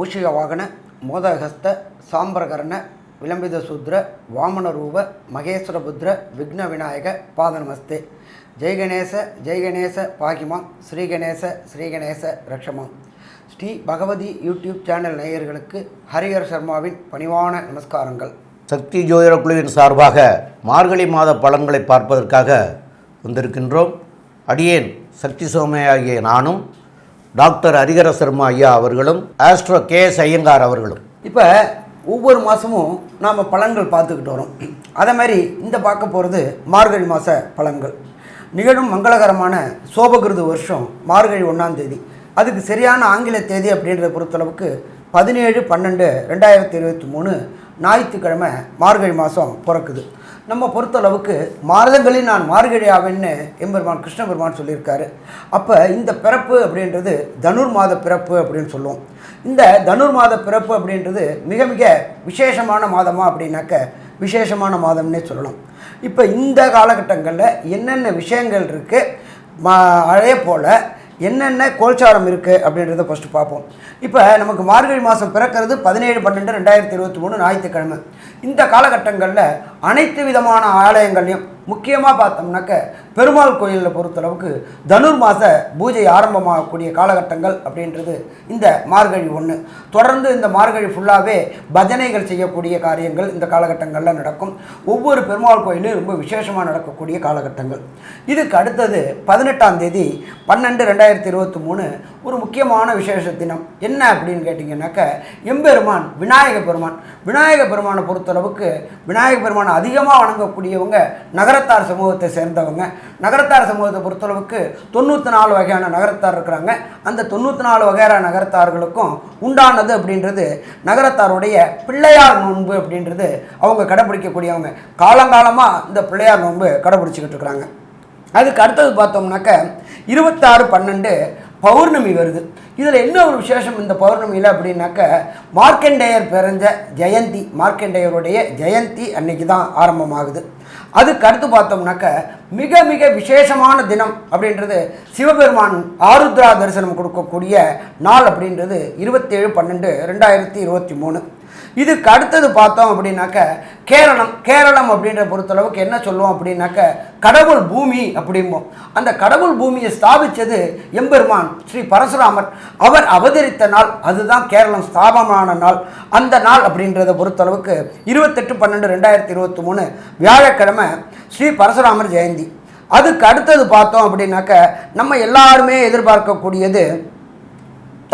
பூஷிக வாகன மோதகஸ்த சாம்பரகரண விளம்பித சூத்ர வாமன மகேஸ்வரபுத்ர விக்ன விநாயக பாதநமஸ்தே ஜெய்கணேச ஜெய்கணேச பாகிமாம் ஸ்ரீகணேச ஸ்ரீகணேச ரக்ஷமாம் ஸ்ரீ பகவதி யூடியூப் சேனல் நேயர்களுக்கு ஹரிஹர் சர்மாவின் பணிவான நமஸ்காரங்கள். சக்தி ஜோதிட குழுவின் சார்பாக மார்கழி மாத பலன்களை பார்ப்பதற்காக வந்திருக்கின்றோம். அடியேன் சக்தி சோமையாகிய நானும் டாக்டர் ஹரிகர சர்மா ஐயா அவர்களும் ஆஸ்ட்ரோ கே எஸ் ஐயங்கார் அவர்களும். இப்போ ஒவ்வொரு மாதமும் நாம் பலன்கள் பார்த்துக்கிட்டு வரோம். அதே மாதிரி இந்த பார்க்க போகிறது மார்கழி மாத பலன்கள் நிகழும் மங்களகரமான சோபகிருது வருஷம் மார்கழி ஒன்றாம் தேதி. அதுக்கு சரியான ஆங்கில தேதி அப்படின்றத பொறுத்தளவுக்கு பதினேழு பன்னெண்டு ரெண்டாயிரத்தி இருபத்தி மூணு ஞாயிற்றுக்கிழமை மார்கழி மாதம் பிறக்குது. நம்ம பொறுத்தளவுக்கு மாதங்களில் நான் மார்கழி ஆவேன்னு எம்பெருமான் கிருஷ்ண பெருமான் சொல்லியிருக்காரு. அப்போ இந்த பிறப்பு அப்படின்றது தனுர் மாத பிறப்பு அப்படின்னு சொல்லுவோம். இந்த தனுர் மாத பிறப்பு அப்படின்றது மிக மிக விசேஷமான மாதமாக அப்படின்னாக்க விசேஷமான மாதம்னே சொல்லலாம். இப்போ இந்த காலகட்டங்களில் என்னென்ன விஷயங்கள் இருக்குது மா அதே போல் என்னென்ன கோல்சாரம் இருக்குது அப்படின்றத ஃபஸ்ட்டு பார்ப்போம். இப்போ நமக்கு மார்கழி மாதம் பிறக்கிறது பதினேழு பன்னெண்டு ரெண்டாயிரத்தி இருபத்தி மூணு ஞாயிற்றுக்கிழமை. இந்த காலகட்டங்களில் அனைத்து விதமான ஆலயங்கள்லையும் முக்கியமாக பார்த்தோம்னாக்க பெருமாள் கோயிலில் பொறுத்தளவுக்கு தனுர் மாத பூஜை ஆரம்பமாகக்கூடிய காலகட்டங்கள் அப்படின்றது இந்த மார்கழி ஒன்று. தொடர்ந்து இந்த மார்கழி ஃபுல்லாகவே பஜனைகள் செய்யக்கூடிய காரியங்கள் இந்த காலகட்டங்களில் நடக்கும். ஒவ்வொரு பெருமாள் கோயிலும் ரொம்ப விசேஷமாக நடக்கக்கூடிய காலகட்டங்கள். இதுக்கு அடுத்தது பதினெட்டாம் தேதி பன்னெண்டு ரெண்டாயிரத்தி இருபத்தி மூணு ஒரு முக்கியமான விசேஷ தினம். என்ன அப்படின்னு கேட்டிங்கன்னாக்க எம்பெருமான் விநாயக பெருமான். விநாயக பெருமானை பொறுத்தளவுக்கு விநாயக பெருமானை அதிகமாக வணங்கக்கூடியவங்க நகரத்தார் சமூகத்தை சேர்ந்தவங்க. நகரத்தார் சமூகத்தை பொறுத்தளவுக்கு தொண்ணூற்றி நாலு வகையான நகரத்தார் இருக்கிறாங்க. அந்த தொண்ணூற்றி நாலு வகையான நகரத்தார்களுக்கும் உண்டானது அப்படின்றது நகரத்தாருடைய பிள்ளையார் நோன்பு அப்படின்றது அவங்க கடைப்பிடிக்கக்கூடியவங்க காலங்காலமாக இந்த பிள்ளையார் நோன்பு கடைப்பிடிச்சிக்கிட்டு இருக்கிறாங்க. அதுக்கு அடுத்தது பார்த்தோம்னாக்க இருபத்தாறு பன்னெண்டு பௌர்ணமி வருது. இதில் என்ன ஒரு விசேஷம் இந்த பௌர்ணமியில் அப்படின்னாக்க மார்க்கண்டேயர் பிறந்த ஜெயந்தி மார்க்கண்டேயருடைய ஜெயந்தி அன்னைக்கு தான் ஆரம்பமாகுது. அதுக்கு அடுத்து பார்த்தோம்னாக்க மிக மிக விசேஷமான தினம் அப்படின்றது சிவபெருமான் ஆருத்ரா தரிசனம் கொடுக்கக்கூடிய நாள் அப்படின்றது இருபத்தேழு பன்னெண்டு ரெண்டாயிரத்தி இருபத்தி மூணு. இதுக்கு அடுத்தது பார்த்தோம் அப்படின்னாக்க கேரளம் கேரளம் அப்படின்ற பொறுத்தளவுக்கு என்ன சொல்லுவோம் அப்படின்னாக்க கடவுள் பூமி அப்படிம்போம். அந்த கடவுள் பூமியை ஸ்தாபித்தது எம்பெருமான் ஸ்ரீ பரசுராமர். அவர் அவதரித்த நாள் அதுதான் கேரளம் ஸ்தாபமான நாள். அந்த நாள் அப்படின்றத பொறுத்தளவுக்கு இருபத்தெட்டு பன்னெண்டு ரெண்டாயிரத்தி இருபத்தி மூணு வியாழக்கிழமை ஸ்ரீ பரசுராமர் ஜெயந்தி. அதுக்கு அடுத்தது பார்த்தோம் அப்படின்னாக்க நம்ம எல்லாருமே எதிர்பார்க்கக்கூடியது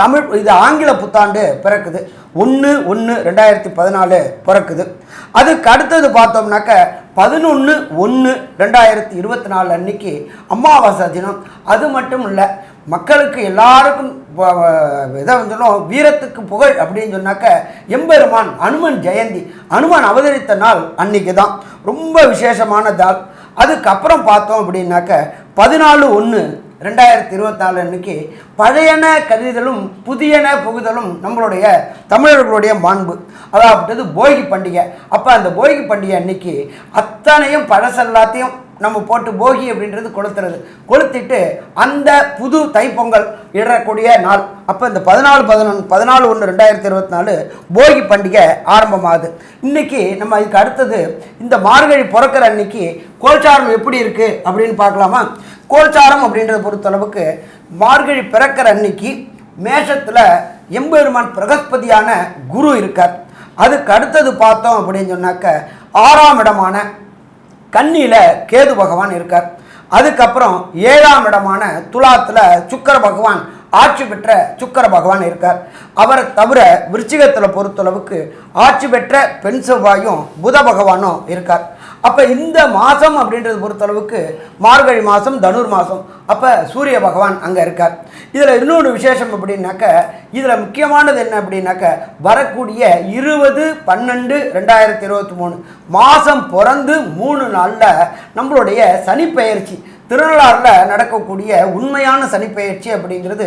தமிழ் இது ஆங்கில புத்தாண்டு பிறக்குது. ஒன்று ஒன்று ரெண்டாயிரத்தி பதினாலு பிறக்குது. அதுக்கு அடுத்தது பார்த்தோம்னாக்க பதினொன்று ஒன்று ரெண்டாயிரத்தி இருபத்தி நாலு அன்னைக்கு அமாவாசை தினம். அது மட்டும் இல்லை மக்களுக்கு எல்லாருக்கும் இதை வந்துடும் வீரத்துக்கு புகழ் அப்படின்னு சொன்னாக்க எம்பெருமான் அனுமன் ஜெயந்தி அனுமன் அவதரித்த நாள் அன்னைக்கு தான் ரொம்ப விசேஷமான நாள். அதுக்கப்புறம் பார்த்தோம் அப்படின்னாக்க பதினாலு ஒன்று ரெண்டாயிரத்தி இருபத்தி நாலு அன்னைக்கு பழையன கருதலும் புதியன புகுதலும் நம்மளுடைய தமிழர்களுடைய மாண்பு. அதாவது போகி பண்டிகை. அப்போ அந்த போகி பண்டிகை அன்னைக்கு அத்தனையும் பழசெல்லாத்தையும் நம்ம போட்டு போகி அப்படின்றது கொளுத்துறது. கொளுத்திட்டு அந்த புது தைப்பொங்கல் இடக்கூடிய நாள். அப்போ இந்த பதினாலு பதினொன்று பதினாலு ஒன்று ரெண்டாயிரத்தி இருபத்தி நாலு போகி பண்டிகை ஆரம்பமாகுது. இன்னைக்கு நம்ம இதுக்கு அடுத்தது இந்த மார்கழி பிறக்கிற அன்னைக்கு கோச்சாரம் எப்படி இருக்குது அப்படின்னு பார்க்கலாமா? கோல்சாரம் அப்படின்றத பொறுத்தளவுக்கு மார்கழி பிறக்கிற அன்னைக்கு மேஷத்தில் எம்பெருமான் பிரகஸ்பதியான குரு இருக்கார். அதுக்கு அடுத்தது பார்த்தோம் அப்படின்னு சொன்னாக்க ஆறாம் இடமான கன்னியில் கேது பகவான் இருக்கார். அதுக்கப்புறம் ஏழாம் இடமான துலாத்தில் சுக்கர பகவான் ஆட்சி பெற்ற சுக்கர பகவான் இருக்கார். அவரை தவிர விருச்சிகத்தில் பொறுத்தளவுக்கு ஆட்சி பெற்ற பெண் செவ்வாயும் புத பகவானும் இருக்கார். அப்போ இந்த மாதம் அப்படின்றது பொறுத்தளவுக்கு மார்கழி மாதம் தனுர் மாதம் அப்போ சூரிய பகவான் அங்கே இருக்கார். இதில் இன்னொன்று விசேஷம் அப்படின்னாக்க இதில் முக்கியமானது என்ன அப்படின்னாக்க வரக்கூடிய இருபது பன்னெண்டு ரெண்டாயிரத்தி இருபத்தி மூணு மாதம் பிறந்து மூணு நாளில் நம்மளுடைய சனிப்பெயர்ச்சி. திருநள்ளாறில் நடக்கக்கூடிய உண்மையான சனிப்பெயர்ச்சி அப்படிங்கிறது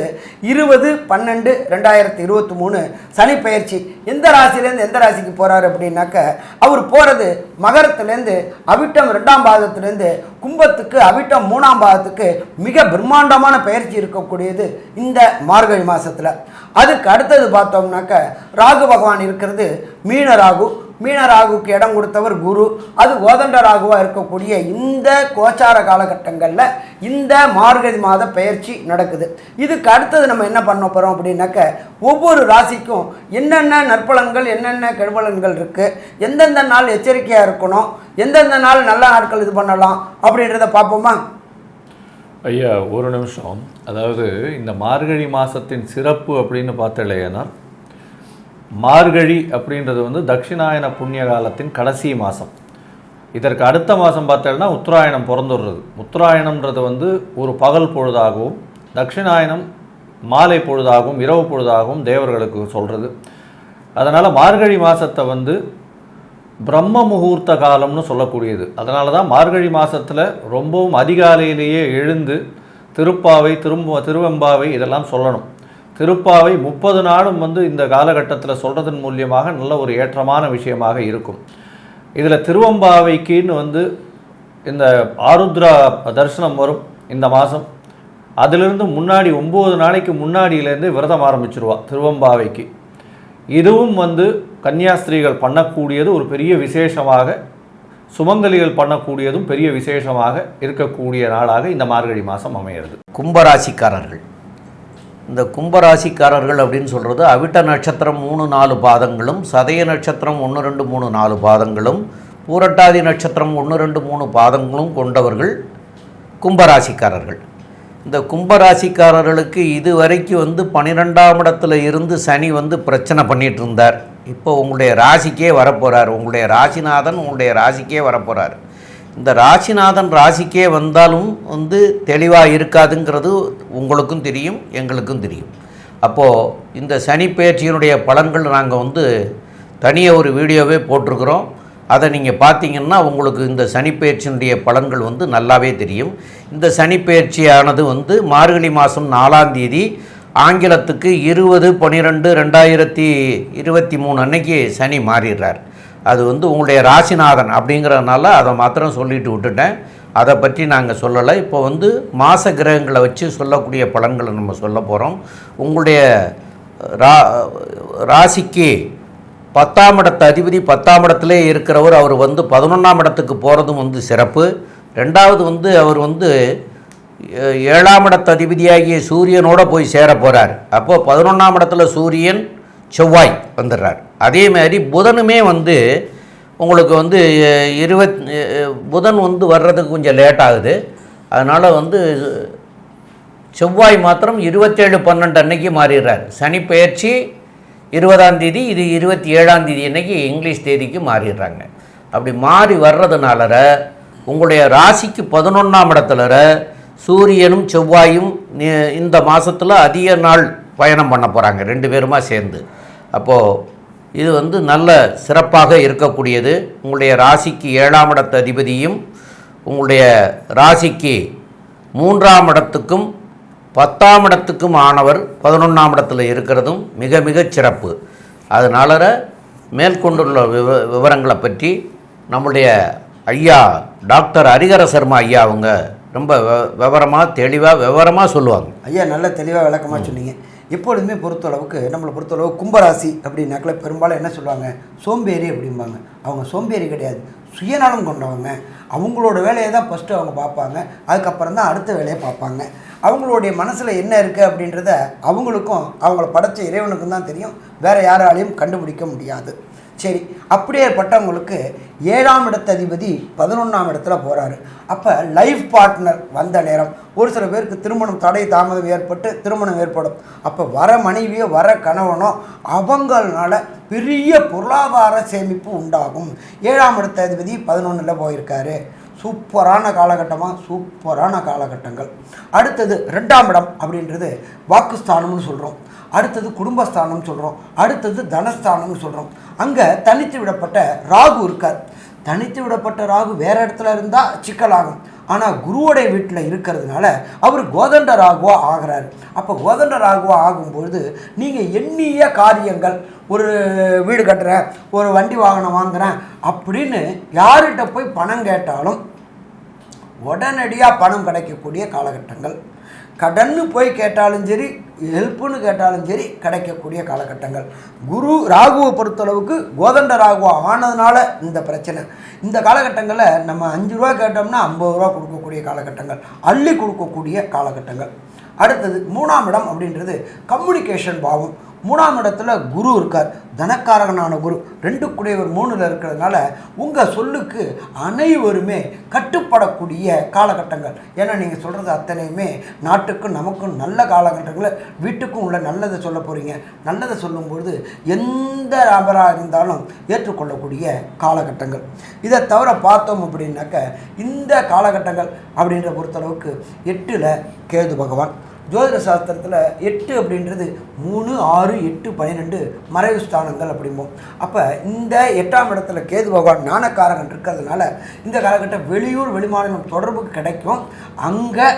இருபது பன்னெண்டு ரெண்டாயிரத்தி இருபத்தி மூணு சனிப்பெயர்ச்சி. எந்த ராசிலேருந்து எந்த ராசிக்கு போகிறாரு அப்படின்னாக்க அவர் போகிறது மகரத்துலேருந்து அவிட்டம் ரெண்டாம் பாதத்துலேருந்து கும்பத்துக்கு அவிட்டம் மூணாம் பாதத்துக்கு மிக பிரம்மாண்டமான பயிற்சி இருக்கக்கூடியது இந்த மார்கழி மாதத்தில் அதுக்கு அடுத்தது பார்த்தோம்னாக்க ராகு பகவான் இருக்கிறது மீன ராகு. மீன ராகுக்கு இடம் கொடுத்தவர் குரு. அது கோதண்ட ராகுவாக இருக்கக்கூடிய இந்த கோச்சார காலகட்டங்களில் இந்த மார்கழி மாத பயிற்சி நடக்குது. இதுக்கு அடுத்தது நம்ம என்ன பண்ண போகிறோம் அப்படின்னாக்க ஒவ்வொரு ராசிக்கும் என்னென்ன நற்பலன்கள் என்னென்ன கெடுபலன்கள் இருக்குது எந்தெந்த நாள் எச்சரிக்கையாக இருக்கணும் எந்தெந்த நாள் நல்ல நாட்கள் இது பண்ணலாம் அப்படின்றத பார்ப்போமா? ஐயா ஒரு நிமிஷம். அதாவது இந்த மார்கழி மாதத்தின் சிறப்பு அப்படின்னு பார்த்தலையேனா மார்கழி அப்படின்றது வந்து தட்சிணாயன புண்ணிய காலத்தின் கடைசி மாதம் இதற்கு அடுத்த மாதம் பார்த்தோம்னா உத்தராயணம் பிறந்துடுறது. உத்தராயணம்ன்றது வந்து ஒரு பகல் பொழுதாகவும் தட்சிணாயனம் மாலை பொழுதாகவும் இரவு பொழுதாகவும் தேவர்களுக்கு சொல்கிறது அதனால் மார்கழி மாதத்தை வந்து பிரம்ம முகூர்த்த காலம்னு சொல்லக்கூடியது. அதனால தான் மார்கழி மாதத்தில் ரொம்பவும் அதிகாலையிலேயே எழுந்து திருப்பாவை திரும்ப திருவெம்பாவை இதெல்லாம் சொல்லணும். திருப்பாவை முப்பது நாளும் வந்து இந்த காலகட்டத்தில் சொல்கிறதன் மூலியமாக நல்ல ஒரு ஏற்றமான விஷயமாக இருக்கும். இதில் திருவம்பாவைக்குன்னு வந்து இந்த ஆருத்ரா தரிசனம் வரும் இந்த மாதம் அதிலிருந்து முன்னாடி ஒம்பது நாளைக்கு முன்னாடியிலேருந்து விரதம் ஆரம்பிச்சிருவா திருவம்பாவைக்கு. இதுவும் வந்து கன்னியாஸ்திரீகள் பண்ணக்கூடியது ஒரு பெரிய விசேஷமாக சுமங்கலிகள் பண்ணக்கூடியதும் பெரிய விசேஷமாக இருக்கக்கூடிய நாளாக இந்த மார்கழி மாதம் அமையிறது. கும்பராசிக்காரர்கள் இந்த கும்பராசிக்காரர்கள் அப்படின்னு சொல்கிறது அவிட்ட நட்சத்திரம் மூணு நாலு பாதங்களும் சதய நட்சத்திரம் ஒன்று ரெண்டு மூணு நாலு பாதங்களும் பூரட்டாதி நட்சத்திரம் ஒன்று ரெண்டு மூணு பாதங்களும் கொண்டவர்கள் கும்பராசிக்காரர்கள். இந்த கும்பராசிக்காரர்களுக்கு இது வரைக்கும் வந்து பன்னிரெண்டாம் இடத்துல இருந்து சனி வந்து பிரச்சனை பண்ணிகிட்டு இருந்தார். இப்போ உங்களுடைய ராசிக்கே வரப்போகிறார் உங்களுடைய ராசிநாதன் உங்களுடைய ராசிக்கே வரப்போகிறார் இந்த ராசிநாதன் ராசிக்கே வந்தாலும் வந்து தெளிவாக இருக்காதுங்கிறது உங்களுக்கும் தெரியும் எங்களுக்கும் தெரியும். அப்போது இந்த சனி பயிற்சியினுடைய பலன்கள் நாங்கள் வந்து தனியாக ஒரு வீடியோவே போட்டிருக்கிறோம். அதை நீங்கள் பார்த்தீங்கன்னா உங்களுக்கு இந்த சனிப்பெயர்ச்சியினுடைய பலன்கள் வந்து நல்லாவே தெரியும். இந்த சனிப்பெயர்ச்சியானது வந்து மார்கழி மாதம் நாலாம் தேதி ஆங்கிலத்துக்கு இருபது பன்னிரெண்டு ரெண்டாயிரத்தி இருபத்தி மூணு அன்னைக்கு சனி மாறிடுறார். அது வந்து உங்களுடைய ராசிநாதன் அப்படிங்கிறதுனால அதை மாத்திரம் சொல்லிட்டு விட்டுட்டேன். அதை பற்றி நாங்கள் சொல்லலை. இப்போ வந்து மாச கிரகங்களை வச்சு சொல்லக்கூடிய பலன்களை நம்ம சொல்ல போகிறோம் உங்களுடைய ரா ராசிக்கு பத்தாம் இடத்து அதிபதி பத்தாம் இடத்திலே இருக்கிறவர் அவர் வந்து பதினொன்றாம் இடத்துக்கு போகிறதும் வந்து சிறப்பு. ரெண்டாவது வந்து அவர் வந்து ஏ- ஏழாம் இடத்து அதிபதியாகிய சூரியனோட போய் சேர போகிறார் அப்போது பதினொன்றாம் இடத்துல சூரியன் செவ்வாய் வந்துடுறார். அதே மாதிரி புதனுமே வந்து உங்களுக்கு வந்து இருபத் புதன் வந்து வர்றதுக்கு கொஞ்சம் லேட் ஆகுது. அதனால் வந்து செவ்வாய் மாத்திரம் இருபத்தேழு பன்னெண்டு அன்னைக்கு மாறிடுறார். சனி இருபதாந்தேதி இருபதாம் தேதி இது இருபத்தி ஏழாம் தேதி அன்னைக்கு இங்கிலீஷ் தேதிக்கு மாறிடுறாங்க. அப்படி மாறி வர்றதுனால உங்களுடைய ராசிக்கு பதினொன்றாம் இடத்துல சூரியனும் செவ்வாயும் இந்த மாதத்தில் அதிக நாள் பயணம் பண்ண போகிறாங்க ரெண்டு பேருமா சேர்ந்து. அப்போது இது வந்து நல்ல சிறப்பாக இருக்கக்கூடியது. உங்களுடைய ராசிக்கு ஏழாம் இடத்து அதிபதியும் உங்களுடைய ராசிக்கு மூன்றாம் இடத்துக்கும் பத்தாம் இடத்துக்கும் ஆனவர் பதினொன்றாம் இடத்துல இருக்கிறதும் மிக மிக சிறப்பு. அதனால மேற்கொண்டுள்ள விவ விவரங்களை பற்றி நம்முடைய ஐயா டாக்டர் ஹரிகர சர்மா ஐயா அவங்க ரொம்ப விவரமாக தெளிவாக விவரமாக சொல்லுவாங்க. ஐயா நல்ல தெளிவாக விளக்கமாக சொன்னீங்க. எப்பொழுதுமே பொறுத்தளவுக்கு நம்மளை பொறுத்தளவு கும்பராசி அப்படின்னாக்கல பெரும்பாலும் என்ன சொல்லுவாங்க? சோம்பேறி அப்படிம்பாங்க. அவங்க சோம்பேறி கிடையாது. சுயநலம் கொண்டவங்க. அவங்களோட வேலையை தான் ஃபஸ்ட்டு அவங்க பார்ப்பாங்க. அதுக்கப்புறம் தான் அடுத்த வேலையை பார்ப்பாங்க. அவங்களுடைய மனசில் என்ன இருக்குது அப்படின்றத அவங்களுக்கும் அவங்கள படைச்ச இறைவனுக்கும் தான் தெரியும். வேறு யாராலையும் கண்டுபிடிக்க முடியாது. சரி அப்படியேப்பட்டவங்களுக்கு ஏழாம் இடத்த அதிபதி பதினொன்றாம் இடத்துல போகிறாரு அப்போ லைஃப் பார்ட்னர் வந்த நேரம். ஒரு சில பேருக்கு திருமணம் தடை தாமதம் ஏற்பட்டு திருமணம் ஏற்படும். அப்போ வர மனைவியோ வர கணவனோ அவங்களால பெரிய பொருளாதார சேமிப்பு உண்டாகும். ஏழாம் இடத்த அதிபதி பதினொன்றில் போயிருக்காரு. சூப்பரான காலகட்டமாக சூப்பரான காலகட்டங்கள். அடுத்தது ரெண்டாம் இடம் அப்படின்றது வாக்குஸ்தானம்னு சொல்கிறோம் அடுத்தது குடும்பஸ்தானம்னு சொல்கிறோம் அடுத்தது தனஸ்தானம்னு சொல்கிறோம் அங்கே தனித்து விடப்பட்ட ராகு இருக்கார். தனித்து விடப்பட்ட ராகு வேறு இடத்துல இருந்தால் சிக்கலாகும். ஆனால் குருவோடைய வீட்டில் இருக்கிறதுனால அவர் கோதண்ட ராகுவா ஆகிறாரு. அப்போ கோதண்ட ராகுவா ஆகும்பொழுது நீங்கள் எண்ணிய காரியங்கள் ஒரு வீடு கட்டுறேன் ஒரு வண்டி வாகனம் வாங்குகிறேன் அப்படின்னு யார்கிட்ட போய் பணம் கேட்டாலும் உடனடியாக பணம் கிடைக்கக்கூடிய காலகட்டங்கள். கடன்னு போய் கேட்டாலும் சரி ஹெல்ப்புன்னு கேட்டாலும் சரி கிடைக்கக்கூடிய காலகட்டங்கள். குரு ராகுவை பொறுத்தளவுக்கு கோதண்ட ராகுவா ஆனதுனால இந்த பிரச்சனை. இந்த காலகட்டங்களில் நம்ம அஞ்சு ரூபா கேட்டோம்னா ஐம்பது ரூபா கொடுக்கக்கூடிய காலகட்டங்கள் அள்ளி கொடுக்கக்கூடிய காலகட்டங்கள். அடுத்தது மூணாம் இடம் அப்படின்றது கம்யூனிகேஷன் பாவம். மூணாம் இடத்துல குரு இருக்கார். தனக்காரகனான குரு. ரெண்டு குடையவர் மூணில் இருக்கிறதுனால உங்கள் சொல்லுக்கு அனைவருமே கட்டுப்படக்கூடிய காலகட்டங்கள். ஏன்னா நீங்கள் சொல்கிறது அத்தனையுமே நாட்டுக்கும் நமக்கும் நல்ல காலகட்டங்களில் வீட்டுக்கும் உள்ள நல்லதை சொல்ல போகிறீங்க நல்லதை சொல்லும்பொழுது எந்த நபராக இருந்தாலும் ஏற்றுக்கொள்ளக்கூடிய காலகட்டங்கள். இதை தவிர பார்த்தோம் அப்படின்னாக்க இந்த காலகட்டங்கள் அப்படின்ற பொறுத்தளவுக்கு எட்டில் கேது பகவான். ஜோதிட சாஸ்திரத்தில் எட்டு அப்படின்றது மூணு ஆறு எட்டு பன்னிரெண்டு மறைவு ஸ்தானங்கள் அப்படிம்போம் அப்போ இந்த எட்டாம் இடத்துல கேது பகவான் ஞானக்காரகன் இருக்கிறதுனால இந்த காலகட்டம் வெளியூர் வெளிமாநிலம் தொடர்புக்கு கிடைக்கும். அங்கே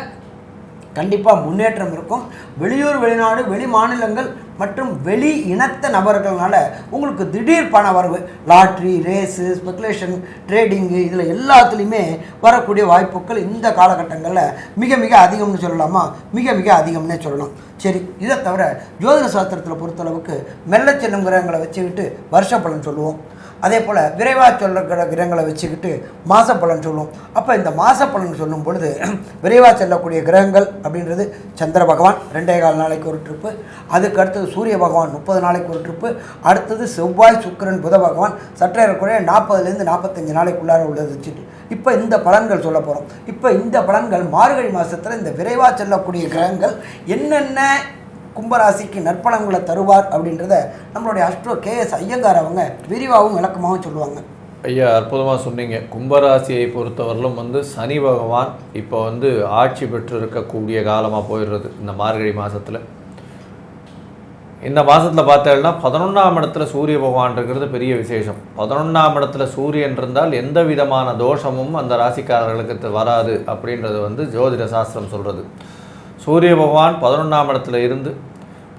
கண்டிப்பாக முன்னேற்றம் இருக்கும். வெளியூர் வெளிநாடு வெளி மாநிலங்கள் மற்றும் வெளி இனத்த நபர்களால் உங்களுக்கு திடீர் பண வரவு லாட்ரி ரேஸு ஸ்பெகுலேஷன் ட்ரேடிங்கு இதில் எல்லாத்துலேயுமே வரக்கூடிய வாய்ப்புகள் இந்த காலகட்டங்களில் மிக மிக அதிகம்னு சொல்லலாமா? மிக மிக அதிகம்னே சொல்லலாம். சரி இதை தவிர ஜோதிட சாஸ்திரத்தில் பொறுத்தளவுக்கு மெல்ல செல்லும் கிரகங்களை வச்சுக்கிட்டு வருஷ பலன் சொல்லுவோம். அதே போல் விரைவாக சொல்லுற கிரகங்களை வச்சுக்கிட்டு மாசப்பலன் பலன் சொல்லுவோம் அப்போ இந்த மாச பலன் சொல்லும் பொழுது விரைவாக செல்லக்கூடிய கிரகங்கள் அப்படின்றது சந்திர பகவான் ரெண்டே கால் நாளைக்கு ஒரு ட்ரிப்பு அதுக்கு அடுத்தது சூரிய பகவான் முப்பது நாளைக்கு ஒரு ட்ரிப்பு அடுத்தது செவ்வாய் சுக்கிரன் புத பகவான் சற்றேறக்குறைய நாற்பதுலேருந்து நாற்பத்தஞ்சு நாளைக்குள்ளார உள்ளது வச்சுட்டு. இப்போ இந்த பலன்கள் சொல்ல போகிறோம் இப்போ இந்த பலன்கள் மார்கழி மாதத்தில் இந்த விரைவாக செல்லக்கூடிய கிரகங்கள் என்னென்ன கும்பராசிக்கு நற்பலன்களை தருவார் அப்படின்றத நம்மளுடைய அஸ்ட்ரோ கேஎஸ் ஐயங்கார் அவங்க விரிவாகவும் விளக்கமாகவும் சொல்லுவாங்க. ஐயா அற்புதமாக சொன்னீங்க. கும்பராசியை பொறுத்தவரையிலும் வந்து சனி பகவான் இப்போ வந்து ஆட்சி பெற்று இருக்கக்கூடிய காலமாக போயிடுறது இந்த மார்கழி மாதத்தில் இந்த மாதத்தில் பார்த்தேன்னா பதினொன்றாம் இடத்துல சூரிய பகவான் இருக்கிறது பெரிய விசேஷம். பதினொன்றாம் இடத்துல சூரியன் இருந்தால் எந்த விதமான தோஷமும் அந்த ராசிக்காரர்களுக்கு வராது அப்படின்றது வந்து ஜோதிட சாஸ்திரம் சொல்கிறது சூரிய பகவான் பதினொன்றாம் இடத்துல இருந்து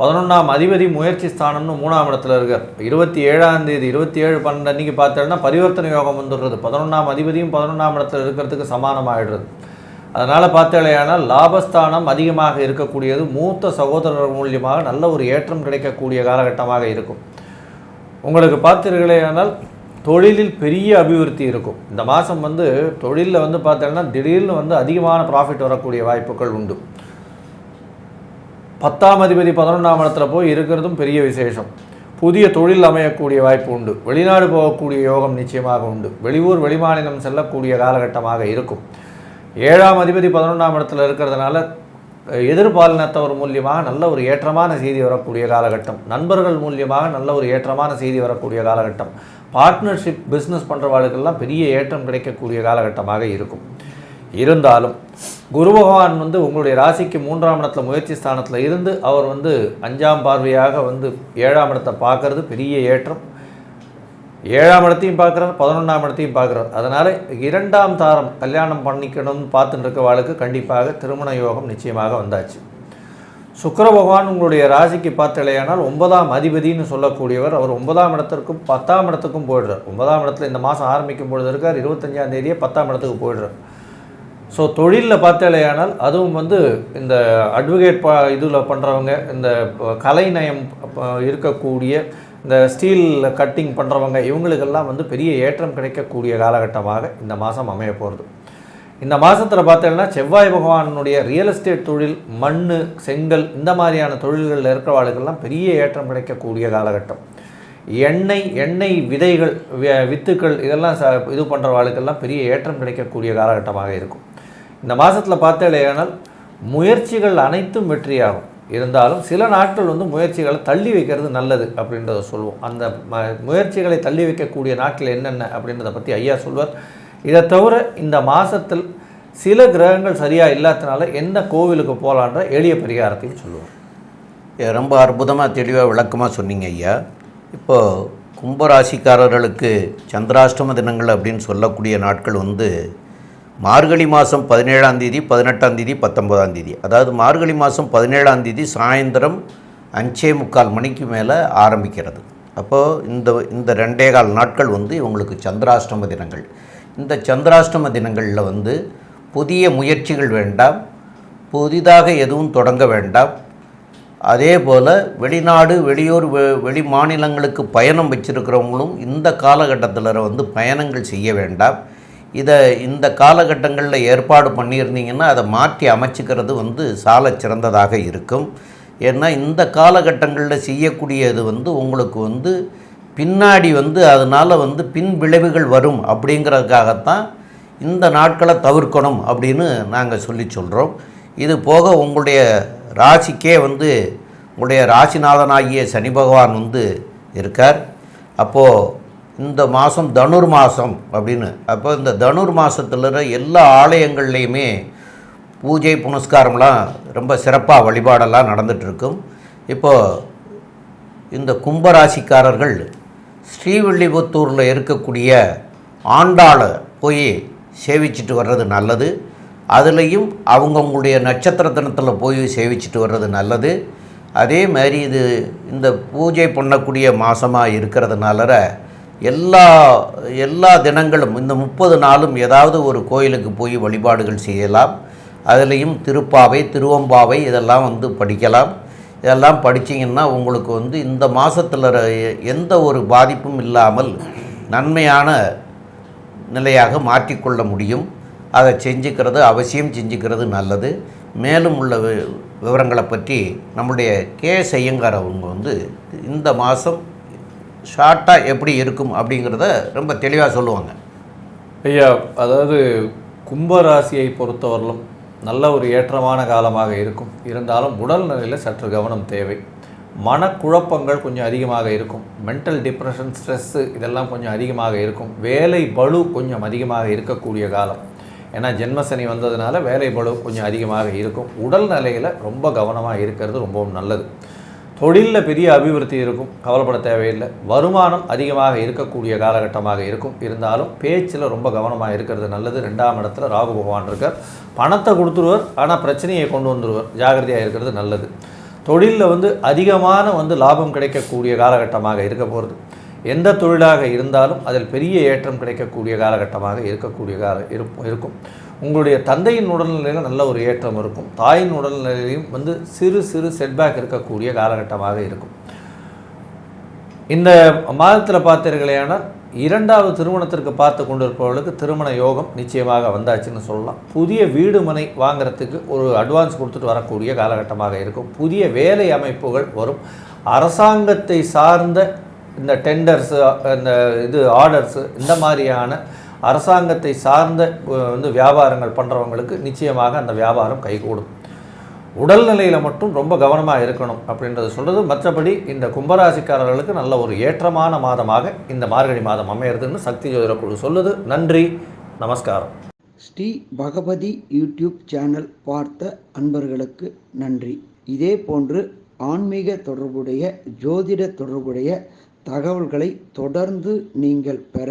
பதினொன்றாம் அதிபதி முயற்சி ஸ்தானம்னு மூணாம் இடத்துல இருக்கார். இருபத்தி ஏழாம் தேதி இருபத்தி ஏழு பன்னெண்டு அன்றைக்கி பார்த்தேன்னா பரிவர்த்தனை யோகம் வந்துடுறது. பதினொன்றாம் அதிபதியும் பதினொன்றாம் இடத்துல இருக்கிறதுக்கு சமானமாகிடுறது அதனால் பார்த்தாலேயானால் லாபஸ்தானம் அதிகமாக இருக்கக்கூடியது மூத்த சகோதரர் மூலியமாக நல்ல ஒரு ஏற்றம் கிடைக்கக்கூடிய காலகட்டமாக இருக்கும். உங்களுக்கு பார்த்தீர்களேயானால் தொழிலில் பெரிய அபிவிருத்தி இருக்கும். இந்த மாதம் வந்து தொழிலில் வந்து பார்த்தீங்கன்னா திடீர்னு வந்து அதிகமான ப்ராஃபிட் வரக்கூடிய வாய்ப்புகள் உண்டு. பத்தாம் அதிபதி பதினொன்றாம் இடத்துல போய் இருக்கிறதும் பெரிய விசேஷம். புதிய தொழில் அமையக்கூடிய வாய்ப்பு உண்டு. வெளிநாடு போகக்கூடிய யோகம் நிச்சயமாக உண்டு. வெளியூர் வெளிமாநிலம் செல்லக்கூடிய காலகட்டமாக இருக்கும். ஏழாம் அதிபதி பதினொன்றாம் இடத்துல இருக்கிறதுனால எதிர்பாலினத்தவர் மூலியமாக நல்ல ஒரு ஏற்றமான செய்தி வரக்கூடிய காலகட்டம். நண்பர்கள் மூலியமாக நல்ல ஒரு ஏற்றமான செய்தி வரக்கூடிய காலகட்டம். பார்ட்னர்ஷிப் பிஸ்னஸ் பண்ணுறவாளுக்கெல்லாம் பெரிய ஏற்றம் கிடைக்கக்கூடிய காலகட்டமாக இருக்கும். இருந்தாலும் குரு பகவான் வந்து உங்களுடைய ராசிக்கு மூன்றாம் இடத்துல முயற்சி ஸ்தானத்தில் இருந்து அவர் வந்து அஞ்சாம் பார்வையாக வந்து ஏழாம் இடத்தை பார்க்கறது பெரிய ஏற்றம். ஏழாம் இடத்தையும் பார்க்குறார் பதினொன்றாம் இடத்தையும் பார்க்குறார். அதனால் இரண்டாம் தாரம் கல்யாணம் பண்ணிக்கணும்னு பார்த்துட்டு இருக்கவாளுக்கு கண்டிப்பாக திருமண யோகம் நிச்சயமாக வந்தாச்சு. சுக்கர பகவான் உங்களுடைய ராசிக்கு பார்த்தலையானால் ஒன்பதாம் அதிபதின்னு சொல்லக்கூடியவர் அவர் ஒன்பதாம் இடத்திற்கும் பத்தாம் இடத்துக்கும் போயிடுறார். ஒன்பதாம் இடத்துல இந்த மாதம் ஆரம்பிக்கும் பொழுது இருக்கார் இருபத்தஞ்சாம் தேதியே பத்தாம் இடத்துக்கு போயிடுறார். ஸோ தொழிலில் பார்த்தாலேயானால் அதுவும் வந்து இந்த அட்வொகேட் ப இதில் பண்ணுறவங்க இந்த கலை நயம் இருக்கக்கூடிய இந்த ஸ்டீல் கட்டிங் பண்ணுறவங்க இவங்களுக்கெல்லாம் வந்து பெரிய ஏற்றம் கிடைக்கக்கூடிய காலகட்டமாக இந்த மாதம் அமைய போகிறது இந்த மாதத்தில் பார்த்தீங்கன்னா செவ்வாய் பகவானுடைய ரியல் எஸ்டேட் தொழில் மண் செங்கல் இந்த மாதிரியான தொழில்களில் இருக்கிறவாளுக்கெல்லாம் பெரிய ஏற்றம் கிடைக்கக்கூடிய காலகட்டம். எண்ணெய் எண்ணெய் விதைகள் வித்துக்கள் இதெல்லாம் ச இது பண்ணுறவாளுக்கெல்லாம் பெரிய ஏற்றம் கிடைக்கக்கூடிய காலகட்டமாக இருக்கும். இந்த மாதத்தில் பார்த்தேனால் முயற்சிகள் அனைத்தும் வெற்றியாகும். இருந்தாலும் சில நாட்கள் வந்து முயற்சிகளை தள்ளி வைக்கிறது நல்லது அப்படின்றத சொல்லுவோம் அந்த ம முயற்சிகளை தள்ளி வைக்கக்கூடிய நாட்கள் என்னென்ன அப்படின்றத பற்றி ஐயா சொல்வார். இதை தவிர இந்த மாதத்தில் சில கிரகங்கள் சரியாக இல்லாதனால எந்த கோவிலுக்கு போகலான்ற எளிய பரிகாரத்தையும் சொல்லுவார் ரொம்ப அற்புதமாக தெளிவாக விளக்கமாக சொன்னீங்க ஐயா. இப்போது கும்பராசிக்காரர்களுக்கு சந்திராஷ்டம தினங்கள் அப்படின்னு சொல்லக்கூடிய நாட்கள் வந்து மார்கழி மாதம் பதினேழாம் தேதி பதினெட்டாம் தேதி பத்தொன்பதாம் தேதி. அதாவது மார்கழி மாதம் பதினேழாம் தேதி சாயந்தரம் அஞ்சே முக்கால் மணிக்கு மேலே ஆரம்பிக்கிறது. அப்போது இந்த இந்த ரெண்டே கால் நாட்கள் வந்து இவங்களுக்கு சந்திராஷ்டம தினங்கள். இந்த சந்திராஷ்டம தினங்களில் வந்து புதிய முயற்சிகள் வேண்டாம் புதிதாக எதுவும் தொடங்க வேண்டாம். அதே போல் வெளிநாடு வெளியூர் வெ- வெளி மாநிலங்களுக்கு பயணம் வச்சுருக்கிறவங்களும் இந்த காலகட்டத்தில் வந்து பயணங்கள் செய்ய வேண்டாம். இதை இந்த காலகட்டங்களில் ஏற்பாடு பண்ணியிருந்தீங்கன்னா அதை மாற்றி அமைச்சிக்கிறது வந்து சால சிறந்ததாக இருக்கும். ஏன்னா இந்த காலகட்டங்களில் செய்யக்கூடியது வந்து உங்களுக்கு வந்து பின்னாடி வந்து அதனால் வந்து பின் விளைவுகள் வரும் அப்படிங்கிறதுக்காகத்தான் இந்த நாட்களை தவிர்க்கணும் அப்படின்னு நாங்கள் சொல்லி சொல்கிறோம் இது போக உங்களுடைய ராசிக்கே வந்து உங்களுடைய ராசிநாதனாகிய சனி பகவான் வந்து இருக்கார். அப்போது இந்த மாதம் தனுர் மாதம் அப்படின்னு. அப்போ இந்த தனுர் மாதத்துல எல்லா ஆலயங்கள்லேயுமே பூஜை புனஸ்காரம்லாம் ரொம்ப சிறப்பாக வழிபாடெல்லாம் நடந்துகிட்ருக்கும் இப்போது இந்த கும்பராசிக்காரர்கள் ஸ்ரீவில்லிபுத்தூரில் இருக்கக்கூடிய ஆண்டாளை போய் சேவிச்சிட்டு வர்றது நல்லது. அதுலேயும் அவங்கவுங்களுடைய நட்சத்திர தினத்தில் போய் சேவிச்சிட்டு வர்றது நல்லது. அதே மாதிரி இது இந்த பூஜை பண்ணக்கூடிய மாதமாக இருக்கிறதுனால எல்லா எல்லா தினங்களும் இந்த முப்பது நாளும் ஏதாவது ஒரு கோயிலுக்கு போய் வழிபாடுகள் செய்யலாம். அதுலேயும் திருப்பாவை திருவம்பாவை இதெல்லாம் வந்து படிக்கலாம். இதெல்லாம் படிச்சீங்கன்னா உங்களுக்கு வந்து இந்த மாதத்தில் எந்த ஒரு பாதிப்பும் இல்லாமல் நன்மையான நிலையாக மாற்றிக்கொள்ள முடியும். அதை செஞ்சுக்கிறது அவசியம் செஞ்சுக்கிறது நல்லது. மேலும் உள்ள வி- விவரங்களை பற்றி நம்முடைய கே செய்யங்கார் அவங்க வந்து இந்த மாதம் ஷார்ட்டாக எப்படி இருக்கும் அப்படிங்கிறத ரொம்ப தெளிவாக சொல்லுவாங்க. ஐயா அதாவது கும்பராசியை பொறுத்தவரையிலும் நல்ல ஒரு ஏற்றமான காலமாக இருக்கும். இருந்தாலும் உடல் நிலையில் சற்று கவனம் தேவை. மனக்குழப்பங்கள் கொஞ்சம் அதிகமாக இருக்கும். மென்டல் டிப்ரெஷன் ஸ்ட்ரெஸ்ஸு இதெல்லாம் கொஞ்சம் அதிகமாக இருக்கும். வேலை பளு கொஞ்சம் அதிகமாக இருக்கக்கூடிய காலம். ஏன்னா ஜென்மசனி வந்ததுனால வேலை பளு கொஞ்சம் அதிகமாக இருக்கும். உடல் நிலையில் ரொம்ப கவனமாக இருக்கிறது ரொம்பவும் நல்லது. தொழிலில் பெரிய அபிவிருத்தி இருக்கும். கவலைப்பட தேவையில்லை. வருமானம் அதிகமாக இருக்கக்கூடிய காலகட்டமாக இருக்கும். இருந்தாலும் பேச்சில் ரொம்ப கவனமாக இருக்கிறது நல்லது. ரெண்டாம் இடத்துல ராகு பகவான் இருக்கார். பணத்தை கொடுத்துருவார். ஆனால் பிரச்சனையை கொண்டு வந்துடுவார் ஜாகிரதையாக இருக்கிறது நல்லது. தொழிலில் வந்து அதிகமான வந்து லாபம் கிடைக்கக்கூடிய காலகட்டமாக இருக்க போகிறது எந்த தொழிலாக இருந்தாலும் அதில் பெரிய ஏற்றம் கிடைக்கக்கூடிய காலகட்டமாக இருக்கக்கூடிய கால இருக்கும் இருக்கும். உங்களுடைய தந்தையின் உடல்நிலையில் நல்ல ஒரு ஏற்றம் இருக்கும். தாயின் உடல்நிலையிலையும் வந்து சிறு சிறு செட்பேக் இருக்கக்கூடிய காலகட்டமாக இருக்கும். இந்த மாதத்தில் பார்த்தீர்களேனால் இரண்டாவது திருமணத்திற்கு பார்த்து கொண்டிருப்பவர்களுக்கு திருமண யோகம் நிச்சயமாக வந்தாச்சுன்னு சொல்லலாம். புதிய வீடு மனை வாங்கிறதுக்கு ஒரு அட்வான்ஸ் கொடுத்துட்டு வரக்கூடிய காலகட்டமாக இருக்கும். புதிய வேலை அமைப்புகள் வரும். அரசாங்கத்தை சார்ந்த இந்த டெண்டர்ஸு இந்த இது ஆர்டர்ஸு இந்த மாதிரியான அரசாங்கத்தை சார்ந்த வந்து வியாபாரங்கள் பண்ணுறவங்களுக்கு நிச்சயமாக அந்த வியாபாரம் கைகூடும். உடல்நிலையில் மட்டும் ரொம்ப கவனமாக இருக்கணும் அப்படின்றத சொல்கிறது மற்றபடி இந்த கும்பராசிக்காரர்களுக்கு நல்ல ஒரு ஏற்றமான மாதமாக இந்த மார்கழி மாதம் அமையிறதுன்னு சக்தி ஜோதிட குழு சொல்லுது. நன்றி நமஸ்காரம். ஸ்ரீ பகவதி யூடியூப் சேனல் பார்த்த அன்பர்களுக்கு நன்றி. இதே போன்று ஆன்மீக தொடர்புடைய ஜோதிட தொடர்புடைய தகவல்களை தொடர்ந்து நீங்கள் பெற